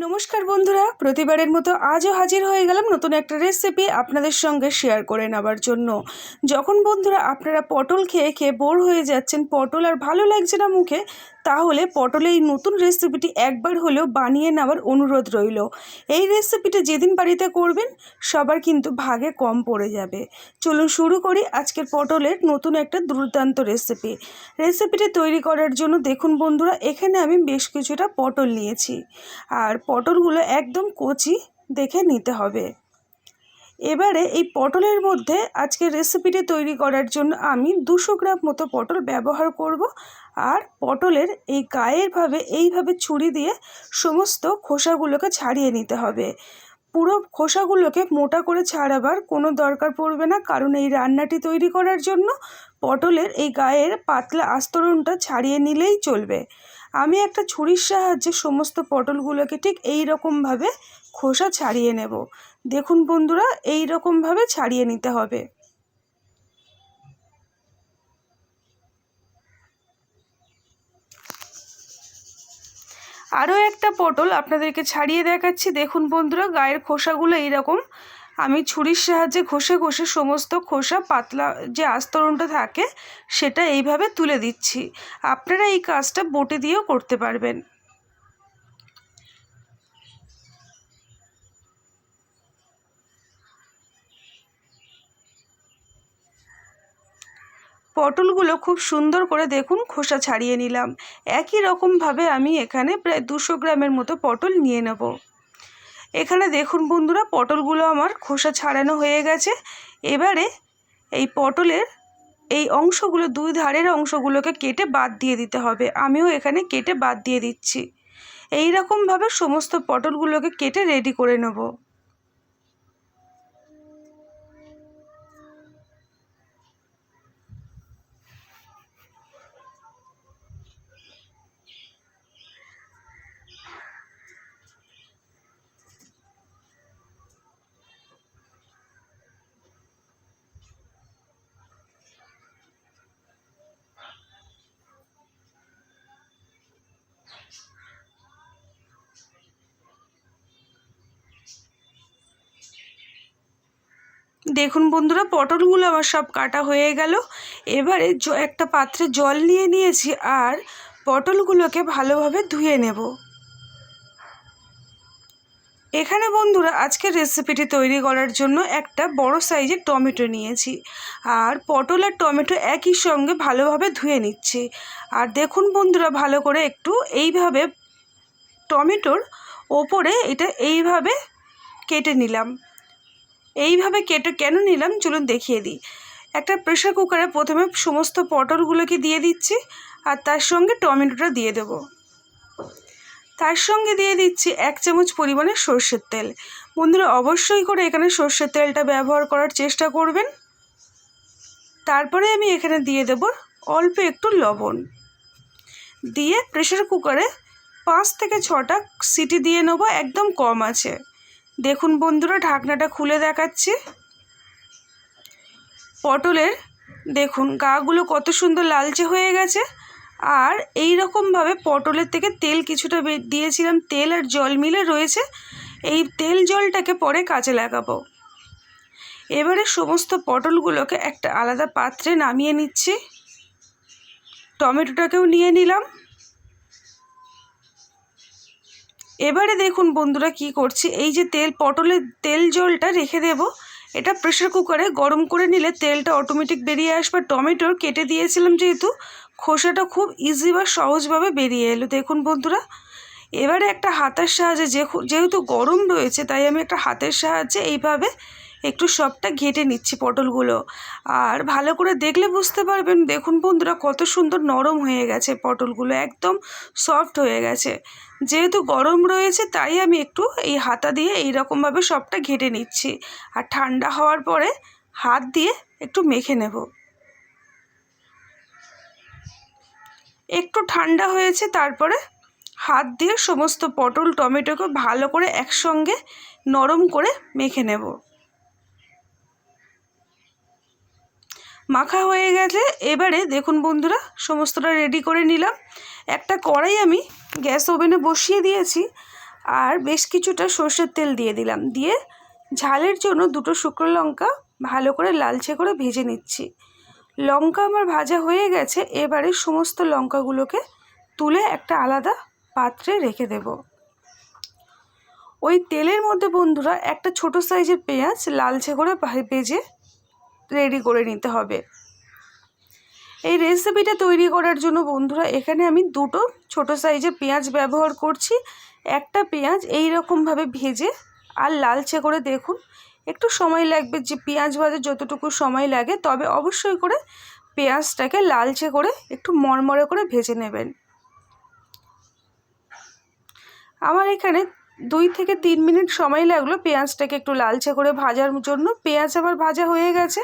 নমস্কার বন্ধুরা, প্রতিবারের মতো আজও হাজির হয়ে গেলাম নতুন একটা রেসিপি আপনাদের সঙ্গে শেয়ার করে নেবার জন্য। যখন বন্ধুরা আপনারা পটল খেয়ে খেয়ে বোর হয়ে যাচ্ছেন, পটল আর ভালো লাগছে না মুখে তাহলে পটলের এই নতুন রেসিপিটি একবার হলেও বানিয়ে নেওয়ার অনুরোধ রইল। এই রেসিপিটা যেদিন বাড়িতে করবেন, সবার কিন্তু ভাগে কম পড়ে যাবে। চলুন শুরু করি আজকের পটলের নতুন একটা দুর্দান্ত রেসিপি রেসিপিটি তৈরি করার জন্য দেখুন বন্ধুরা, এখানে আমি বেশ কিছুটা পটল নিয়েছি। আর পটলগুলো একদম কচি দেখে নিতে হবে। এবারে এই পটলের মধ্যে আজকে রেসিপিটি তৈরি করার জন্য আমি দুশো গ্রাম মতো পটল ব্যবহার করব। আর পটলের এই গায়েরভাবে এইভাবে ছুরি দিয়ে সমস্ত খোসাগুলোকে ছাড়িয়ে নিতে হবে। পুরো খোসাগুলোকে মোটা করে ছাড়াবার কোনো দরকার পড়বে না, কারণ এই রান্নাটি তৈরি করার জন্য পটলের এই গায়ের পাতলা আস্তরণটা ছাড়িয়ে নিলেই চলবে। আমি একটা ছুরির সাহায্যে সমস্ত পটলগুলোকে ঠিক এই রকমভাবে খোসা ছাড়িয়ে নেব। দেখুন বন্ধুরা, এই রকমভাবে ছাড়িয়ে নিতে হবে। আরও একটা পটল আপনাদেরকে ছাড়িয়ে দেখাচ্ছি। দেখুন বন্ধুরা, গায়ের খোসাগুলো এইরকম। আমি ছুরির সাহায্যে ঘষে ঘষে সমস্ত খোসা পাতলা যে আস্তরণটা থাকে, সেটা এইভাবে তুলে দিচ্ছি। আপনারা এই কাজটা বোটে দিয়েও করতে পারবেন। পটলগুলো খুব সুন্দর করে দেখুন, খোসা ছাড়িয়ে নিলাম। একই রকমভাবে আমি এখানে প্রায় দুশো গ্রামের মতো পটল নিয়ে নেব। এখানে দেখুন বন্ধুরা, পটলগুলো আমার খোসা ছাড়ানো হয়ে গেছে। এবারে এই পটলের এই অংশগুলো, দুই ধারের অংশগুলোকে কেটে বাদ দিয়ে দিতে হবে। আমিও এখানে কেটে বাদ দিয়ে দিচ্ছি। এই রকমভাবে সমস্ত পটলগুলোকে কেটে রেডি করে নেব। দেখুন বন্ধুরা, পটলগুলো আমার সব কাটা হয়ে গেল। এবারে একটা পাত্রে জল নিয়ে নিয়েছি আর পটলগুলোকে ভালোভাবে ধুয়ে নেব। এখানে বন্ধুরা আজকের রেসিপিটি তৈরি করার জন্য একটা বড় সাইজের টমেটো নিয়েছি। আর পটল আর টমেটো একই সঙ্গে ভালোভাবে ধুয়ে নিচ্ছি। আর দেখুন বন্ধুরা, ভালো করে একটু এইভাবে টমেটোর ওপরে এটা এইভাবে কেটে নিলাম। এইভাবে কেটে কেন নিলাম? চলুন দেখিয়ে দিই। একটা প্রেশার কুকারে প্রথমে সমস্ত পটলগুলোকে দিয়ে দিচ্ছি আর তার সঙ্গে টমেটোটা দিয়ে দেবো। তার সঙ্গে দিয়ে দিচ্ছি এক চামচ পরিমাণে সর্ষের তেল। বন্ধুরা, অবশ্যই করে এখানে সর্ষের তেলটা ব্যবহার করার চেষ্টা করবেন। তারপরে আমি এখানে দিয়ে দেব অল্প একটু লবণ। দিয়ে প্রেশার কুকারে পাঁচ থেকে ছটা সিটি দিয়ে নেব, একদম কম আছে। দেখুন বন্ধুরা, ঢাকনাটা খুলে দেখাচ্ছি। পটলের, দেখুন, গাগুলো কত সুন্দর লালচে হয়ে গেছে। আর এই রকমভাবে পটলের থেকে তেল কিছুটা দিয়েছিলাম, তেল আর জল মিলে রয়েছে। এই তেল জলটাকে পরে কাজে লাগাবো। এবারে সমস্ত পটলগুলোকে একটা আলাদা পাত্রে নামিয়ে নিচ্ছি। টমেটোটাকেও নিয়ে নিলাম। এবারে দেখুন বন্ধুরা কি করছি। এই যে তেল, পটলের তেল জলটা রেখে দেব। এটা প্রেশার কুকারে গরম করে নিলে তেলটা অটোমেটিক বেরিয়ে আসবে। টমেটোর কেটে দিয়েছিলাম যেহেতু, খোসাটা খুব ইজি বা সহজভাবে বেরিয়ে এলো। দেখুন বন্ধুরা, এবারে একটা হাতের সাহায্যে যেহেতু গরম রয়েছে, তাই আমি একটা হাতের সাহায্যে এইভাবে একটু সবটা ঘেটে নিচ্ছি পটলগুলো। আর ভালো করে দেখলে বুঝতে পারবেন, দেখুন বন্ধুরা কত সুন্দর নরম হয়ে গেছে পটলগুলো, একদম সফট হয়ে গেছে। যেহেতু গরম রয়েছে, তাই আমি একটু এই হাতা দিয়ে এই রকমভাবে সবটা ঘেটে নিচ্ছি। আর ঠান্ডা হওয়ার পরে হাত দিয়ে একটু মেখে নেব। একটু ঠান্ডা হয়েছে, তারপরে হাত দিয়ে সমস্ত পটল, টমেটোকে ভালো করে একসঙ্গে নরম করে মেখে নেব। মাখা হয়ে গেছে এবারে দেখুন বন্ধুরা, সমস্তটা রেডি করে নিলাম। একটা কড়াই আমি গ্যাস ওভেনে বসিয়ে দিয়েছি আর বেশ কিছুটা সর্ষের তেল দিয়ে দিলাম। দিয়ে ঝালের জন্য দুটো শুকনো লঙ্কা ভালো করে লালচে করে ভেজে নিচ্ছি। লঙ্কা আমার ভাজা হয়ে গেছে, এবারে সমস্ত লঙ্কাগুলোকে তুলে একটা আলাদা পাত্রে রেখে দেব। ওই তেলের মধ্যে বন্ধুরা, একটা ছোট সাইজের পেঁয়াজ লালচে করে ভেজে রেডি করে নিতে হবে। এই রেসিপিটা তৈরি করার জন্য বন্ধুরা, এখানে আমি দুটো ছোট সাইজের পেঁয়াজ ব্যবহার করছি। একটা পেঁয়াজ এই রকমভাবে ভেজে আর লালচে করে দেখুন, একটু সময় লাগবে যে পেঁয়াজ ভাজা যতটুকু সময় লাগে, তবে অবশ্যই করে পেঁয়াজটাকে লালচে করে একটু মরমরে করে ভেজে নেবেন। আমার এখানে দুই থেকে তিন মিনিট সময় লাগল পেঁয়াজটাকে একটু লালচে করে ভাজার জন্য। পেঁয়াজ আবার ভাজা হয়ে গেছে।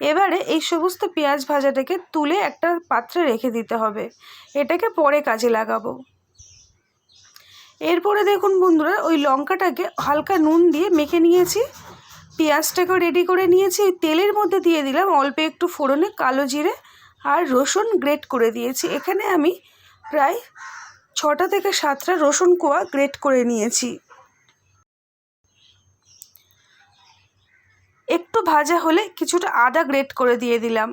এবারে এই সমস্ত পেঁয়াজ ভাজাটাকে তুলে একটা পাত্রে রেখে দিতে হবে। এটাকে পরে কাজে লাগাবো। এরপরে দেখুন বন্ধুরা, ওই লঙ্কাটাকে হালকা নুন দিয়ে মেখে নিয়েছি। পেঁয়াজটাকেও রেডি করে নিয়েছি। তেলের মধ্যে দিয়ে দিলাম অল্প একটু ফোড়নে কালো জিরে আর রসুন গ্রেট করে দিয়েছি। এখানে আমি প্রায় ছটা থেকে সাতটা রসুন কোয়া গ্রেট করে নিয়েছি। একটু ভাজা হলে কিছুটা আদা গ্রেট করে দিয়ে দিলাম।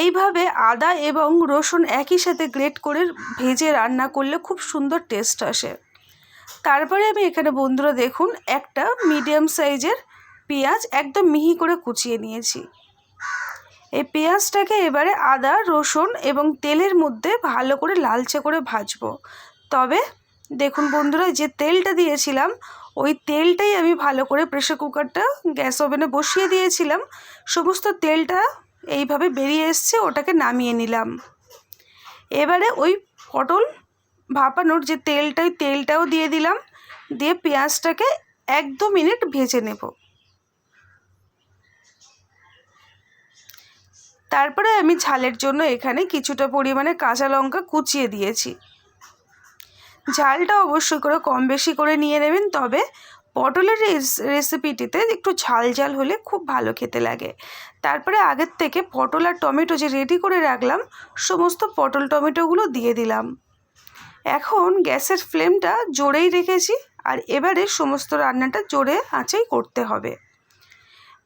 এইভাবে আদা এবং রসুন একই সাথে গ্রেট করে ভেজে রান্না করলে খুব সুন্দর টেস্ট আসে। তারপরে আমি এখানে বন্ধুরা দেখুন একটা মিডিয়াম সাইজের পেঁয়াজ একদম মিহি করে কুচিয়ে নিয়েছি। এই পেঁয়াজটাকে এবারে আদা, রসুন এবং তেলের মধ্যে ভালো করে লালচে করে ভাজবো। তবে দেখুন বন্ধুরা, যে তেলটা দিয়েছিলাম, ওই তেলটাই আমি ভালো করে প্রেশার কুকারটা গ্যাস ওভেনে বসিয়ে দিয়েছিলাম। সমস্ত তেলটা এইভাবে বেরিয়ে এসছে, ওটাকে নামিয়ে নিলাম। এবারে ওই পটল ভাপানোর যে তেলটাই, তেলটাও দিয়ে দিলাম। দিয়ে পেঁয়াজটাকে এক দু মিনিট ভেজে নেব। তারপরে আমি ঝালের জন্য এখানে কিছুটা পরিমাণে কাঁচা লঙ্কা কুচিয়ে দিয়েছি। ঝালটা অবশ্যই করে কম বেশি করে নিয়ে নেবেন, তবে পটলের রেসিপিটিতে একটু ঝাল ঝাল হলে খুব ভালো খেতে লাগে। তারপরে আগের থেকে পটল আর টমেটো যে রেডি করে রাখলাম, সমস্ত পটল টমেটোগুলো দিয়ে দিলাম। এখন গ্যাসের ফ্লেমটা জোরেই রেখেছি, আর এবারে সমস্ত রান্নাটা জোরে আঁচেই করতে হবে।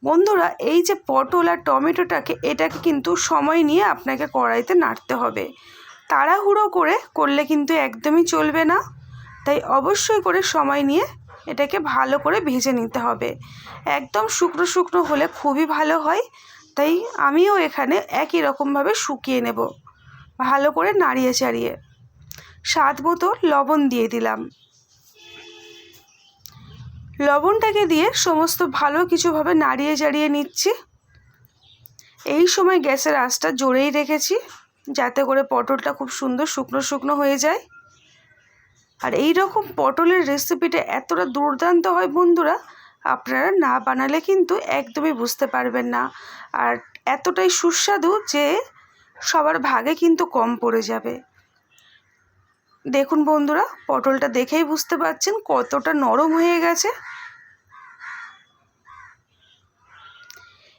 বন্ধুরা, এই যে পটল আর টমেটোটাকে, এটাকে কিন্তু সময় নিয়ে আপনাকে কড়াইতে নাড়তে হবে। তাড়াহুড়ো করে করলে কিন্তু একদমই চলবে না। তাই অবশ্যই করে সময় নিয়ে এটাকে ভালো করে ভেজে নিতে হবে। একদম শুকনো শুকনো হলে খুবই ভালো হয়। তাই আমিও এখানে একই রকমভাবে শুকিয়ে নেব। ভালো করে নাড়িয়ে চাড়িয়ে স্বাদ মতো লবণ দিয়ে দিলাম। লবণটাকে দিয়ে সমস্ত ভালো কিছুভাবে নাড়িয়ে চাড়িয়ে নিচ্ছি। এই সময় গ্যাসের আঁচটা জোরেই রেখেছি, যাতে করে পটলটা খুব সুন্দর শুকনো শুকনো হয়ে যায়। আর এই রকম পটলের রেসিপিটা এতটা দুর্দান্ত হয় বন্ধুরা, আপনারা না বানালে কিন্তু একদমই বুঝতে পারবেন না। আর এতটাই সুস্বাদু যে সবার ভাগে কিন্তু কম পড়ে যাবে। দেখুন বন্ধুরা, পটলটা দেখেই বুঝতে পারছেন কতটা নরম হয়ে গেছে।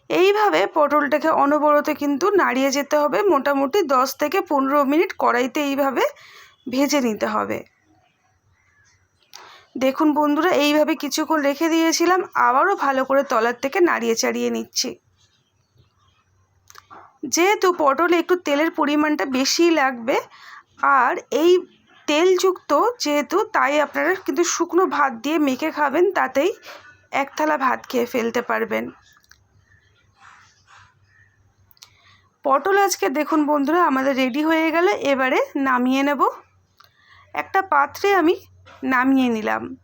এইভাবে পটলটাকে অনবরত কিন্তু নাড়িয়ে যেতে হবে, মোটামুটি দশ থেকে পনেরো মিনিট কড়াইতে এইভাবে ভেজে নিতে হবে। দেখুন বন্ধুরা, এইভাবে কিছুক্ষণ রেখে দিয়েছিলাম, আবারও ভালো করে তলার থেকে নাড়িয়ে চাড়িয়ে নিচ্ছি। যেহেতু পটলে একটু তেলের পরিমাণটা বেশি লাগবে, আর এই তেলযুক্ত যেহেতু, তাই আপনারা কিন্তু শুকনো ভাত দিয়ে মেখে খাবেন, তাতেই এক থালা ভাত খেয়ে ফেলতে পারবেন। পটল আজকে দেখুন বন্ধুরা, আমাদের রেডি হয়ে গেলে, এবারে নামিয়ে নেব। একটা পাত্রে আমি নামিয়ে নিলাম।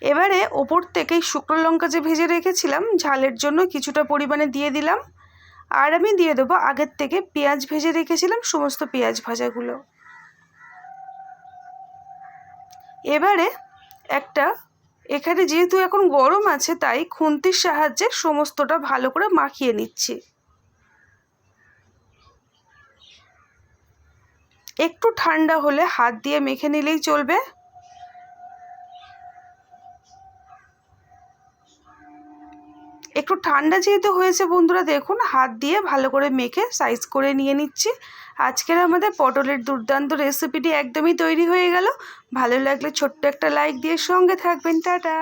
এবারে ওপর থেকে শুকনো লঙ্কা যে ভেজে রেখেছিলাম, ঝালের জন্য কিছুটা পরিমাণে দিয়ে দিলাম। আর আমি দিয়ে দেবো আগের থেকে পেঁয়াজ ভেজে রেখেছিলাম, সমস্ত পেঁয়াজ ভাজাগুলো। এবারে একটা, এখানে যেহেতু এখন গরম আছে, তাই খুন্তির সাহায্যে সমস্তটা ভালো করে মাখিয়ে নিচ্ছি। একটু ঠান্ডা হলে হাত দিয়ে মেখে নিলেই চলবে। একটু ঠান্ডা যেহেতু হয়েছে বন্ধুরা, দেখুন হাত দিয়ে ভালো করে মেখে সাইজ করে নিয়ে নিচ্ছি। আজকের আমাদের পটলের দুর্দান্ত রেসিপিটি একদমই তৈরি হয়ে গেল। ভালো লাগলে ছোট্ট একটা লাইক দিয়ে সঙ্গে থাকবেন। টাটা!